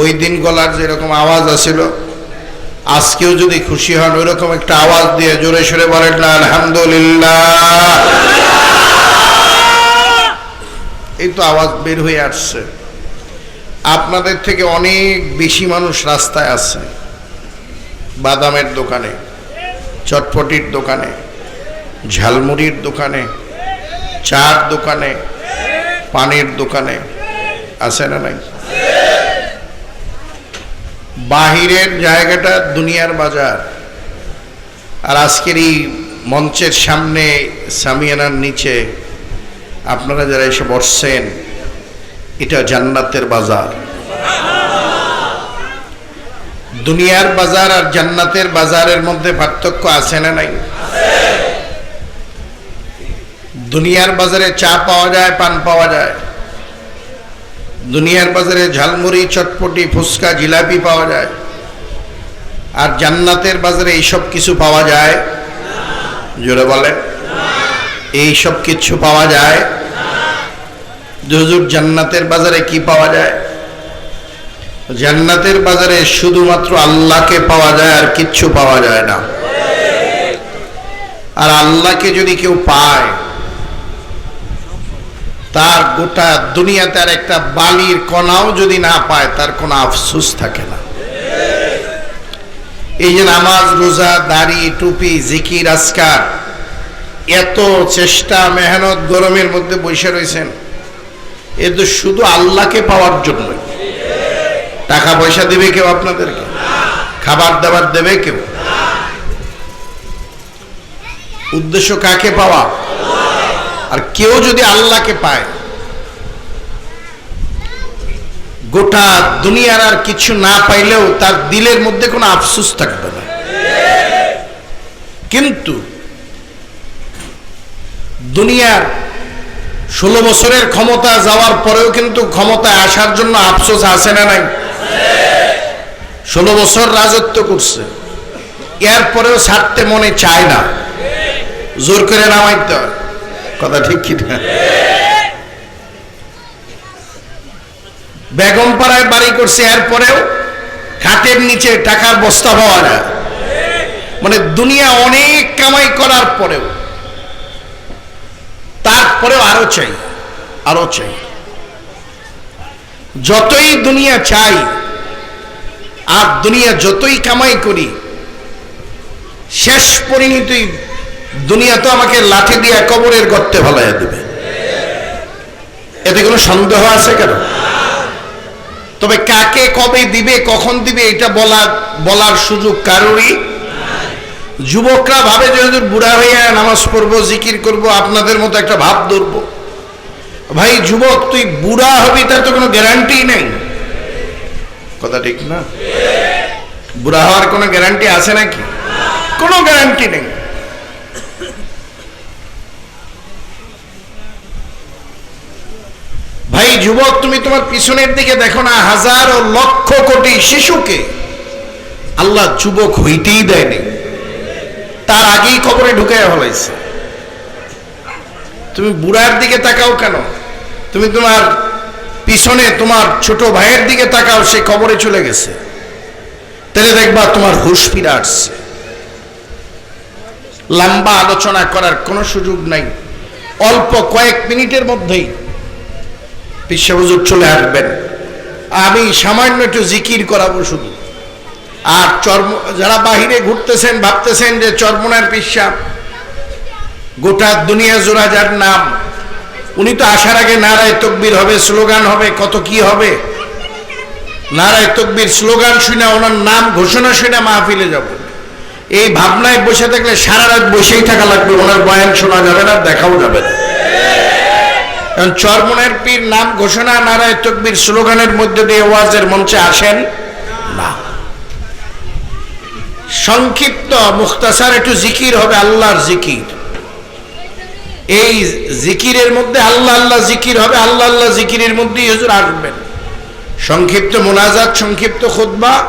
ওই দিন গলার যেরকম আওয়াজ আছিল আজকেও যদি খুশি হন ওই রকম একটা আওয়াজ দিয়ে জোরে সরে বলেন, না, আলহামদুলিল্লাহ। এই তো আওয়াজ বের হয়ে আসছে। আপনাদের থেকে অনেক বেশি মানুষ রাস্তায় আছে, বাদামের দোকানে, চটপটির দোকানে, ঝালমুড়ির দোকানে, চার দোকানে, পানির দোকানে, আছে না নাই? বাহিরের জায়গাটা দুনিয়ার বাজার। আর আজকের এই মঞ্চের সামনে সামিয়ানার নিচে আপনারা যারা এসে বসছেন, এটা জান্নাতের বাজার। দুনিয়ার বাজার আর জান্নাতের বাজারের মধ্যে পার্থক্য আছে না নাই? দুনিয়ার বাজারে চা পাওয়া যায়, পান পাওয়া যায়। দুনিয়ার বাজারে ঝালমুড়ি, চটপটি, ফুচকা, জিলাপি পাওয়া যায়। আর জান্নাতের বাজারে এইসব কিছু পাওয়া যায়? জোরে বলে এই সব কিছু পাওয়া যায়? জান্নাতের বাজারে কি পাওয়া যায়? জান্নাতের বাজারে শুধুমাত্র আল্লাহকে পাওয়া যায় আর কিচ্ছু পাওয়া যায় না। আর আল্লাহকে যদি কেউ পায় তার গোটা দুনিয়াতে আর একটা বালির কণাও যদি না পায়, তার কোনো আফসুস থাকে না। এই যে নামাজ, রোজা, দাড়ি, টুপি, জিকির, আজকার, এত চেষ্টা, মেহনত, গরমের মধ্যে বসে রয়েছেন। এ তো শুধু আল্লাহকে পাওয়ার জন্য টাকা পয়সা দেবে কেউ আপনাদেরকে? খাবার দাবার দেবে কেউ? উদ্দেশ্য কাকে পাওয়া? আর কেউ যদি আল্লাহকে পায়, গোটা দুনিয়ার আর কিছু না পাইলেও তার দিলের মধ্যে কোনো আফসুস থাকবে না। কিন্তু দুনিয়ার ষোলো বছরের ক্ষমতা যাওয়ার পরেও কিন্তু ক্ষমতায় আসার জন্য আফসোস আছে না নাই? ষোলো বছর রাজত্ব করছে এরপরেও ছাড়তে মনে চায় না। জোর করে নামাইতে হয়। কথা ঠিক কি না বেগম পাড়ায় বাড়ি করছে, এরপরেও খাটের নিচে টাকার বস্তা পাওয়া যায়। মানে দুনিয়া অনেক কামাই করার পরেও, তারপরেও আরও চাই আরও চাই। যতই দুনিয়া চাই, আর দুনিয়া যতই কামাই করি, শেষ পরিণতি দুনিয়া তো আমাকে লাঠি দিয়ে কবরের গর্তে ভালাইয়া দেবে। এতে কোনো সন্দেহ আছে কেন? তবে কাকে কবে দিবে, কখন দিবে, এটা বলার বলার সুযোগ কারোরই যুবকরা ভাবে যে বুড়া হইয়া নামাজ পড়ব, জিকির করব, আপনাদের মতো একটা ভাব ধরব। ভাই, যুবক, তুই বুড়া হবি, তার তো কোনো গ্যারান্টি নেই। কথা ঠিক না? বুড়া হওয়ার কোনো গ্যারান্টি আছে নাকি? কোনো গ্যারান্টি নেই। ভাই যুবক, তুমি তোমার পিছনের দিকে দেখো না, হাজার ও লক্ষ কোটি শিশুকে আল্লাহ যুবক হইতেই দেয়নি। তার আগেই কবরে ঢুকে ফেলাইছে। তুমি বুড়ার দিকে তাকাও কেন? তুমি তোমার পিছনে তোমার ছোট ভাইয়ের দিকে তাকাও, সে কবরে চলে গেছে। তাহলে দেখবা তোমার হুশ ফিরে আসছে। লম্বা আলোচনা করার কোনো সুযোগ নাই। অল্প কয়েক মিনিটের মধ্যেই পিসাবুজুর চলে আসবেন। আমি সামান্য একটু জিকির করাবো শুধু। আর চর্ম, যারা বাহিরে ঘুরতেছেন, ভাবতেছেন যে চর্মনার পিসা গোটা দুনিয়া জোড়া যার নাম, উনি তো আসার আগে নারায় তকবির হবে, স্লোগান হবে, কত কি হবে। নারায় তকবির স্লোগান শুনে ওনার নাম, ঘোষণা শুনে মাহফিলে যাব। এই ভাবনায় বসে থাকলে সারা রাত বসেই থাকা লাগবে, ওনার বয়ান শোনা যাবে না দেখাও যাবে না। চরমনের পীর নাম ঘোষণা, নারায় তকবির স্লোগানের মধ্যে দিয়ে ওয়াজের মঞ্চে আসেন? না। সংক্ষিপ্ত, মুখতাসার একটু জিকির হবে, আল্লাহর জিকির। এই জিকিরের মধ্যে আল্লাহ আল্লাহ জিকির হবে, আল্লাহ আল্লাহ জিকিরের মধ্যেই হুজুর আসবেন। সংক্ষিপ্ত মোনাজাত, সংক্ষিপ্ত খুতবা,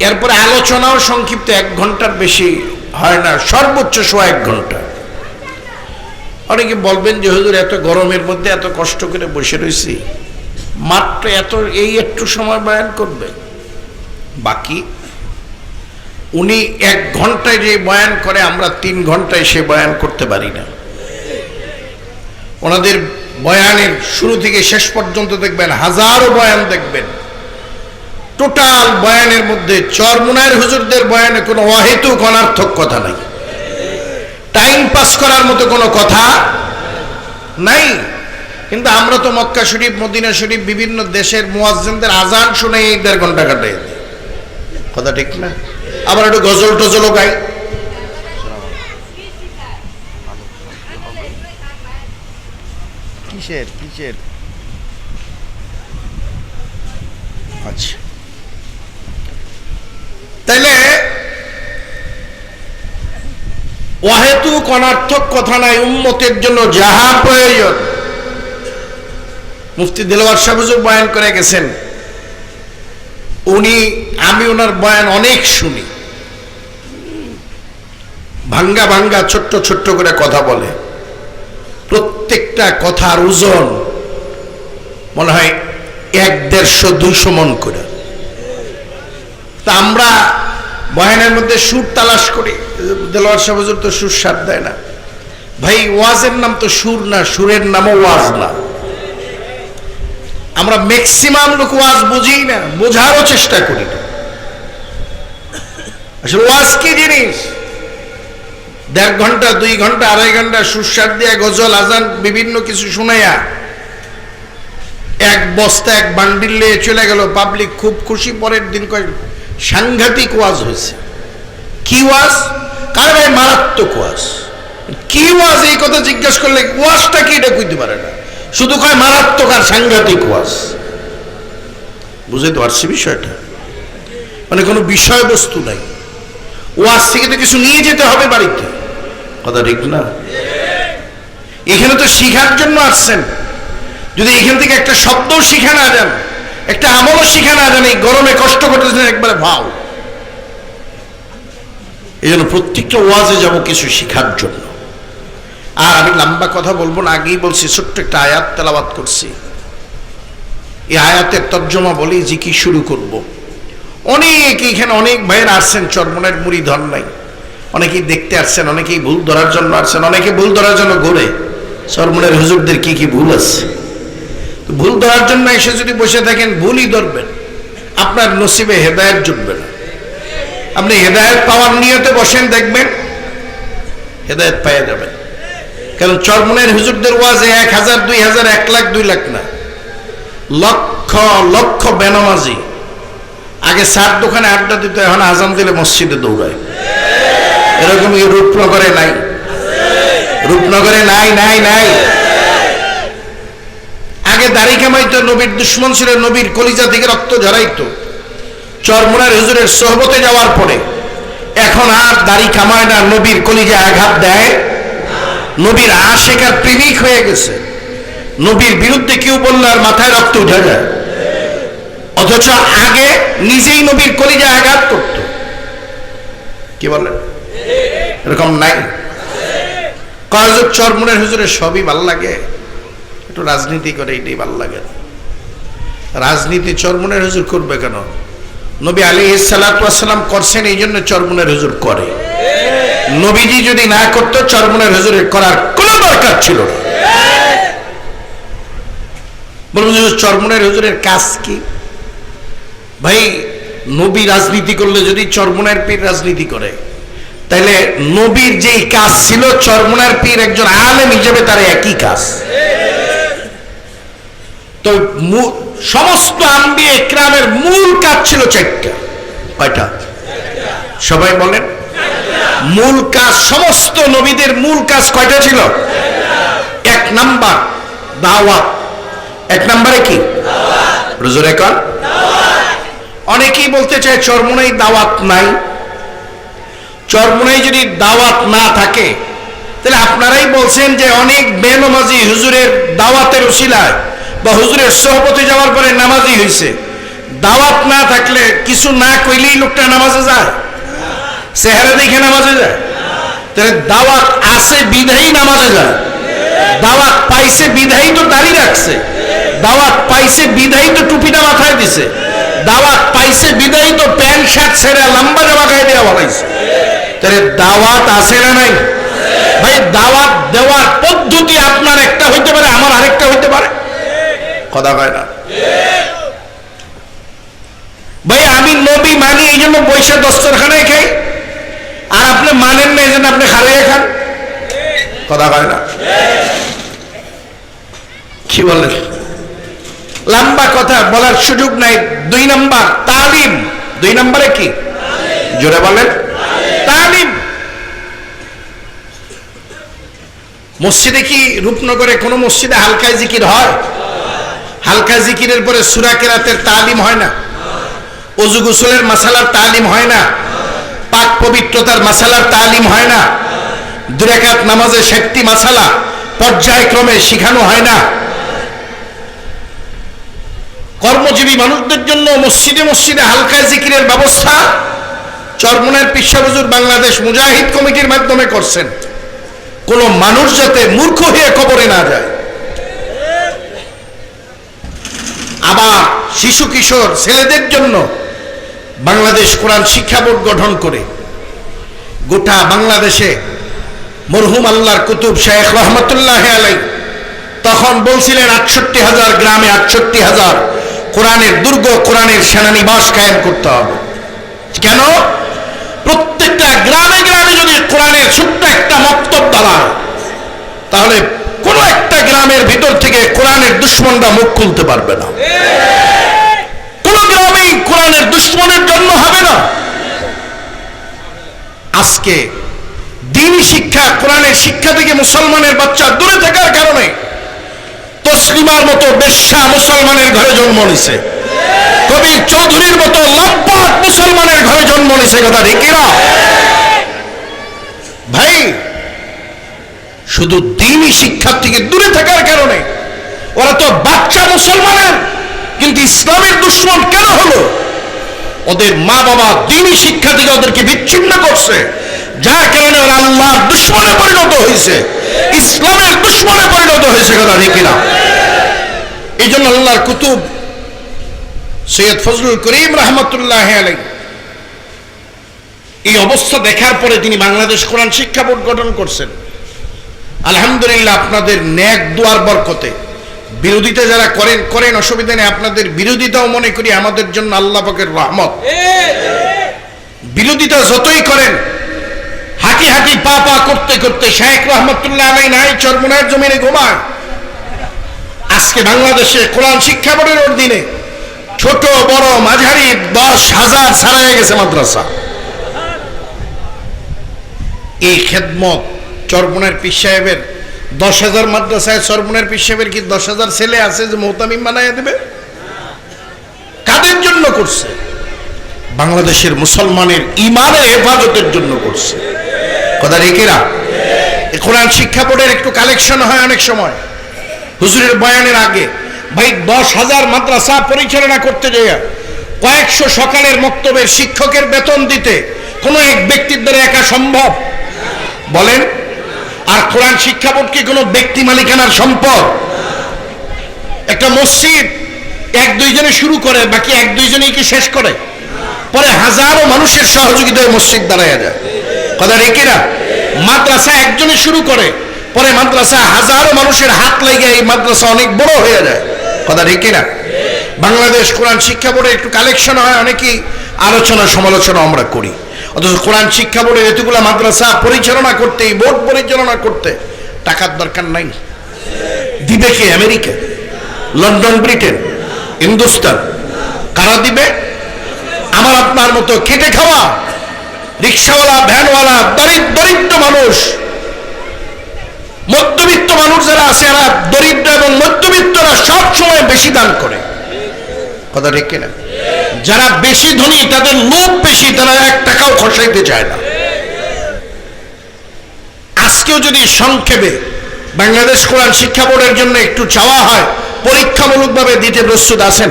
এরপরে আলোচনাও সংক্ষিপ্ত এক ঘণ্টার বেশি হয় না, সর্বোচ্চ শো এক ঘণ্টা। অনেকে বলবেন যে, হুজুর, এত গরমের মধ্যে এত কষ্ট করে বসে রয়েছি মাত্র এত, এই একটু সময় বয়ান করবে? বাকি, উনি এক ঘন্টায় যে বয়ান করে, আমরা তিন ঘন্টায় সে বয়ান করতে পারি না। ওনাদের বয়ানের শুরু থেকে শেষ পর্যন্ত দেখবেন, হাজারো বয়ান দেখবেন। টোটাল বয়ানের মধ্যে চরমুনায়ের হুজুরদের বয়ানে কোনো অহেতুক, অনার্থক কথা নাই। টাইম পাস করার মতো কোনো কথা নাই। কিন্তু আমরা তো মক্কা শরীফ, মদিনা শরীফ, বিভিন্ন দেশের মুয়াজ্জিনদের আজান শুনে এই দেড় ঘণ্টা কাটাই। দিই কথা ঠিক না? আবার একটু গজল টজলও গাই। কিসের কিসের? আচ্ছা। তাইলে অহেতুক অনার্থক কথা নাই, উম্মতের জন্য যাহা প্রয়োজন। মুফতি দিলওয়ার সাহেব বয়ান করে গেছেন। উনি, আমি ওনার বয়ান অনেক শুনি। ভাঙ্গা ভাঙ্গা ছোট্ট ছোট্ট করে কথা বলে। প্রত্যেকটা কথার ওজন মনে হয় এক দেড়শো, দুইশো মন করে। তা আমরা বয়ানের মধ্যে সুর তালাশ করি। দেলোয়ার সাহেব তো সুর সার দেয় না। ভাই, ওয়াজের নাম তো সুর না, সুরের নামও ওয়াজ না। আমরা ম্যাক্সিমাম লোক ওয়াজ বুঝি না, বোঝারও চেষ্টা করি না। আসলে ওয়াজ কি জিনিস? দেড় ঘণ্টা, দুই ঘণ্টা, আড়াই ঘণ্টা সুস্বাদ দিয়া গজল, আজান, বিভিন্ন কিছু শুনাইয়া এক বস্তা, এক বান্ডিল চলে গেল। পাবলিক খুব খুশি, পরের দিন কয় সাংঘাতিক ওয়াজ হয়েছে। কি ওয়াজ? কার ভাই মারাত্মক ওয়াজ। কি ওয়াজ? এই কথা জিজ্ঞেস করলে ওয়াজটা কি এটা কইতে পারে না। শুধু কয় মারাত্মক আর সাংঘাতিক ওয়াজ। বুঝাইতে পারছি বিষয়টা? মানে কোনো বিষয়বস্তু নাই। ওয়াজ থেকে তো কিছু নিয়ে যেতে হবে বাড়িতে। কথা ঠিক না? এখানে তো শিখার জন্য আসছেন। যদি এখান থেকে একটা শব্দও শিখে না যান একটা আমলও শিখে না এই গরমে কষ্ট করতেছেন একবারে ভাও। এই জন্য প্রত্যেকটা ওয়াজে যাব কিছু শিখার জন্য। আর আমি লম্বা কথা বলব না, আগেই বলছি, ছোট্ট একটা আয়াত তেলাবাত করছি। এই আয়াতের তর্জমা বলি, যে কি শুরু করব। অনেক এখানে অনেক ভাইয়ের আসছেন, চর্মনের মুড়ি ধর নাই। অনেকেই দেখতে আসছেন, অনেকেই ভুল ধরার জন্য আসছেন, অনেকে ভুল ধরার জন্য ঘুরে। চর্মনের হুজুরদের কি কি ভুল আছে? ভুল ধরার জন্য এসে যদি বসে থাকেন, ভুলই ধরবেন। আপনার নসিবে হেদায়ত জুটবে না। আপনি হেদায়ত পাওয়ার নিয়তে বসেন, দেখবেন হেদায়ত পাইয়া যাবেন। কারণ চরমনের হুজুরদের ওয়াজে এক হাজার, দুই হাজার, এক লাখ, দুই লাখ না। লক্ষ লক্ষ বেনামাজি। আগে সার দোকানে আড্ডা দিত, এখন আজান দিলে মসজিদে দৌড়ায়। এরকম রূপনগরে নাই। রূপনগরে নাই নাই নাই। আগে দাড়ি কামাইতো, নবীর দুশ্মন ছিল, নবীর কলিজা থেকে রক্ত ঝরাইতো। চরমুনার হুজুরের সোহবতে যাওয়ার পরে এখন আর দাড়ি কামায় না, নবীর কলিজা আঘাত দেয়। নবীর আশেকার প্রেমিক হয়ে গেছে। নবীর বিরুদ্ধে কেউ বললে আর মাথায় রক্ত উঠে যায়। অথচ আগে নিজেই নবীর কলিজা আঘাত করত। কি বলেন এরকম নাই। কয়েক চরমুনের হুজুরের সবই ভালো লাগে। একটু রাজনীতি করে এটাই ভালো লাগে। রাজনীতি চরমুনের হুজুর করবে কেন? নবী আলী সালাতাম করছেন এই জন্য চরমুনের হুজুর করে। নবীজি যদি না করতো, চরমুনের হুজুরের করার কোনো দরকার ছিল না। বলবেন হুজুর হুজুরের কাজ কি? ভাই, নবী রাজনীতি করলে যদি চরমুনের পীর রাজনীতি করে তাহলে নবীর যেই কাজ ছিল, চরমুনার পীর একজন আলেম হিসেবে তার একই কাজ। তো সমস্ত আম্বি একরামের মূল কাজ ছিল চারটা। কয়টা? সবাই বলেন। মূল কাজ, সমস্ত নবীদের মূল কাজ কয়টা ছিল? এক নাম্বার, দাওয়াত। এক নম্বরে কি? রুজুর এখন অনেকেই বলতে চায় চরমুনাই দাওয়াত নাই। চরমুনাই যদি দাওয়াত না থাকে, তাহলে আপনারাই বলছেন যে অনেক বেনমাজি হুজুরের দাওয়াতের উশিলায় বা হুজুরের সহপতি যাওয়ার পরে নামাজি হয়েছে দাওয়াত না থাকলে কিছু না কইলেই লোকটা নামাজে যায়। চেহারা দেখে নামাজে যায়। তাহলে দাওয়াত আছে বিধাই নামাজে যায়। দাওয়াত পাইছে বিধাই তো দাঁড়িয়ে রাখছে। দাওয়াত পাইছে বিদায়ী তো টুপিটা মাথায় দিছে। দাওয়াত পাইছে বিদায়ী তো প্যান্ট, শার্ট ছেড়ে লম্বা জামা গায়ে দেওয়া বলাইছে তাহলে দাওয়াত আছে না নাই? ভাই, দাওয়াত দেওয়ার পদ্ধতি আপনার একটা হইতে পারে, আমার আরেকটা হইতে পারে। কথা কয় না। ভাই, আমি নবী মানি, এই জন্য বৈশা দস্তরখানায় খাই। আর আপনি মানেন না, এই জন্য আপনি খালিয়ে খান। কথা কয় না। কি বলেন? লম্বা কথা, বলার সুযোগ নাই। দুই নাম্বার, তালিম। দুই নম্বরে কি? জোরে বলেন। তালিম। মসজিদে কি রূপনগরে কোনো মসজিদে হালকায় জিকির হয়? হালকা জিকিরের পরে সুরা কেরাতের তালিম হয় না। অজু গোসলের মাসালার তালিম হয় না। পাক পবিত্রতার মাসালার তালিম হয় না। দুরেকাত নামাজে ষাটটি মাসালা পর্যায়ক্রমে শিখানো হয় না। কর্মজীবী মানুষদের জন্য মসজিদে মসজিদে হালকা জিকিরের ব্যবস্থা চরমনের পিসাবজুর বাংলাদেশ মুজাহিদ কমিটির মাধ্যমে করছেন। কোন মানুষ যাতে মূর্খ হয়ে কবরে না যায়। আবার শিশু কিশোর ছেলেদের জন্য বাংলাদেশ কোরআন শিক্ষা বোর্ড গঠন করে। গোটা বাংলাদেশে মরহুম আল্লাহর কুতুব শেখ রহমতুল্লাহ আলাই তখন বলছিলেন, আটষট্টি হাজার গ্রামে আটষট্টি হাজার কোরআনের দুর্গ, কোরআনের সেনানিবাস কায়েম করতে হবে। কেন? প্রত্যেকটা গ্রামে গ্রামে যদি কোরআনের ছোট্ট একটা মক্তব দাঁড়ায় তাহলে গ্রামের ভিতর থেকে কোরআনের দুশ্মনরা মুখ খুলতে পারবে না। কোন গ্রামেই কোরআনের দুশ্মনের হবে না। আজকে দিন শিক্ষা, কোরআনের শিক্ষা থেকে মুসলমানের বাচ্চা দূরে থাকার কারণে তসলিমার মতো বেশ্যা মুসলমানের ঘরে জন্ম নিছে। কবির চৌধুরীর মতো লম্পট মুসলমানের ঘরে জন্ম নিছে, কথা না ভাই শুধু দিনই শিক্ষার থেকে দূরে থাকার কারণে ওরা তো বাচ্চা মুসলমানের, কিন্তু ইসলামের দুশ্মন কেন হলো? ওদের মা বাবা দিনই শিক্ষা থেকে ওদেরকে বিচ্ছিন্ন করছে, যার কারণে ওরা আল্লাহর দুশ্মনে পরিণত হয়েছে। ইসলামের দুশ্মনে পরিণত হয়েছে কথা ঠিক না এই জন্য আল্লাহর কুতুব সৈয়দ ফজলুল করিম রহমতুল্লাহ আলাই এই অবস্থা দেখার পরে তিনি বাংলাদেশ কোরআন শিক্ষা বোর্ড গঠন করছেন। আলহামদুলিল্লাহ, আপনাদের ন্যাক দুয়ার বরকতে। বিরোধিতা যারা করেন করেন অসুবিধা নেই, আপনাদের বিরোধিতাও মনে করি আমাদের জন্য আল্লাহ পাকের রহমত। বিরোধিতা যতই করেন, হাঁটি হাঁটি পা পা করতে করতে শেখ রহমতুল্লাহ আলাই নাই চরমনায়ের জমিনে ঘুমায়। আজকে বাংলাদেশে কোরআন শিক্ষা বোর্ডের অধীনে ছোট, বড়, মাঝারি, দশ হাজার ছাড়াই গেছে মাদ্রাসা। এই খেদমত চরমনের পীর সাহেবের। দশ হাজার মাদ্রাসায় চরমনের পীর সাহেবের কি দশ হাজার ছেলে আছে যে মোহতামিম বানাইয়া দেবে? কাদের জন্য করছে? বাংলাদেশের মুসলমানের ইমানের হেফাজতের জন্য করছে। কথা রেখেরা কোরআন শিক্ষা বোর্ডের একটু কালেকশন হয় অনেক সময়। হুজুরের বয়ানের আগে, ভাই দশ হাজার মাদ্রাসা পরিচালনা করতে যাইয়া কয়েকশো সকালের মক্তবের শিক্ষকের বেতন দিতে কোনো এক ব্যক্তির দ্বারা একা সম্ভব? বলেন কোরআন শিক্ষা বোর্ড কি কোনো ব্যক্তি মালিকানার সম্পদ? একটা মসজিদ এক দুইজনে শুরু করে, বাকি এক দুইজনেই কি শেষ করে? পরে হাজারো মানুষের সহযোগিতায় মসজিদ দাঁড়ায় যায়। কথা রেখে না মাদ্রাসা একজনে শুরু করে, পরে মাদ্রাসা হাজারো মানুষের হাত লেগে এই মাদ্রাসা অনেক বড় হয়ে যায়। কথা রেখে না বাংলাদেশ কোরআন শিক্ষা বোর্ডে একটু কালেকশন হয়, অনেকেই আলোচনা সমালোচনা আমরা করি। অথচ কোরআন শিক্ষা বোর্ডের এতগুলো মাদ্রাসা পরিচালনা করতে, বোর্ড পরিচালনা করতে টাকার দরকার নাই। দিবে কে? আমেরিকা? London, Britain? হিন্দুস্তান? কারা দিবে? আমার আপনার মতো খেটে খাওয়া রিক্সাওয়ালা, ভ্যানওয়ালা, দরিদ্র দরিদ্র মানুষ, মধ্যবিত্ত মানুষ যারা আছে, এরা দরিদ্র এবং মধ্যবিত্তরা সব সময় বেশি দান করে। কথা ঠিক কিনা? যারা বেশি ধনী, তাদের লোভ বেশি, তারা এক টাকাও খসাইতে চায় না। আজকেও যদি সংক্ষেপে বাংলাদেশ কোরআন শিক্ষা বোর্ডের জন্য একটু চাওয়া হয়, পরীক্ষামূলকভাবে দিতে প্রস্তুত আছেন?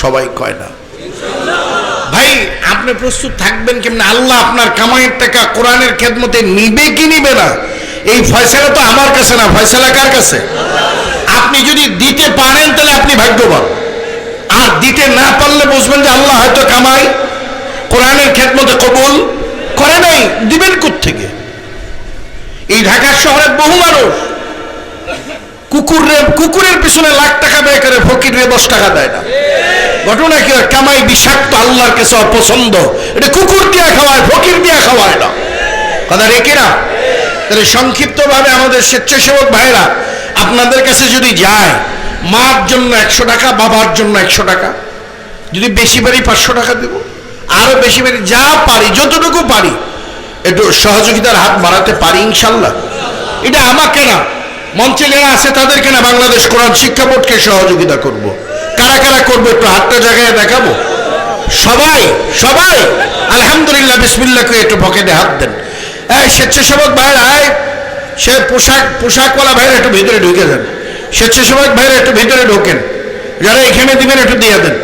সবাই কয় না। ভাই, আপনি প্রস্তুত থাকবেন কেমন? আল্লাহ আপনার কামাইয়ের টাকা কোরআনের খেদমতে নিবে কি নিবে না? এই ফয়সালা তো আমার কাছে না। ফয়সালা কার কাছে? আপনি যদি দিতে পারেন, তাহলে আপনি ভাগ্যবান। আর দিতে না পারলে বুঝবেন যে আল্লাহ হয়তো কামাই, কোরআনের খেদমতে কবুল করে নাই, দিবেন থেকে এই ঢাকা শহরে বহু মানুষ কুকুরের কুকুরের পিছনে লাখ টাকা ব্যয় করে দশ টাকা দেয় না। ঘটনা কি? কামাই বিষাক্ত আল্লাহর কাছে অপছন্দ। এটা কুকুর দিয়ে খাওয়ায়, ফকির দিয়ে খাওয়ায় না। কথা রেখে না তাহলে সংক্ষিপ্ত ভাবে আমাদের স্বেচ্ছাসেবক ভাইরা আপনাদের কাছে যদি যায় মার জন্য একশো টাকা বাবার জন্য একশো টাকা। যদি বেশি পারি পাঁচশো টাকা দেব আরও বেশি পারি যা পারি যতটুকু পারি একটু সহযোগিতার হাত বাড়াতে পারি ইনশাল্লাহ। এটা আমাকে না মঞ্চে যারা আছে তাদেরকে না বাংলাদেশ কোরআন শিক্ষা বোর্ডকে সহযোগিতা করব। কারা কারা করব একটু হাতটা জায়গায় দেখাবো? সবাই সবাই আলহামদুলিল্লাহ বিসমিল্লাহকে একটু পকেটে হাত দেন। এই স্বেচ্ছাসেবক ভাইরা এই, সে পোশাক পোশাকওয়ালা ভাইয়ের একটু ভিতরে ঢুকে দেন স্বেচ্ছাসেবক ভাইরা একটু ভিতরে ঢোকেন। যারা এখানে দিবেন একটু দিয়ে দেন।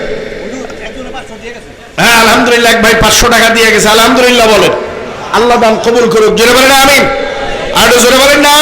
হ্যাঁ আলহামদুলিল্লাহ, এক ভাই পাঁচশো টাকা দিয়ে গেছে। আলহামদুলিল্লাহ বলেন। আল্লাহ দান কবুল করুক। জোরে বলেন, আমিন। আর জোরে বলেন না।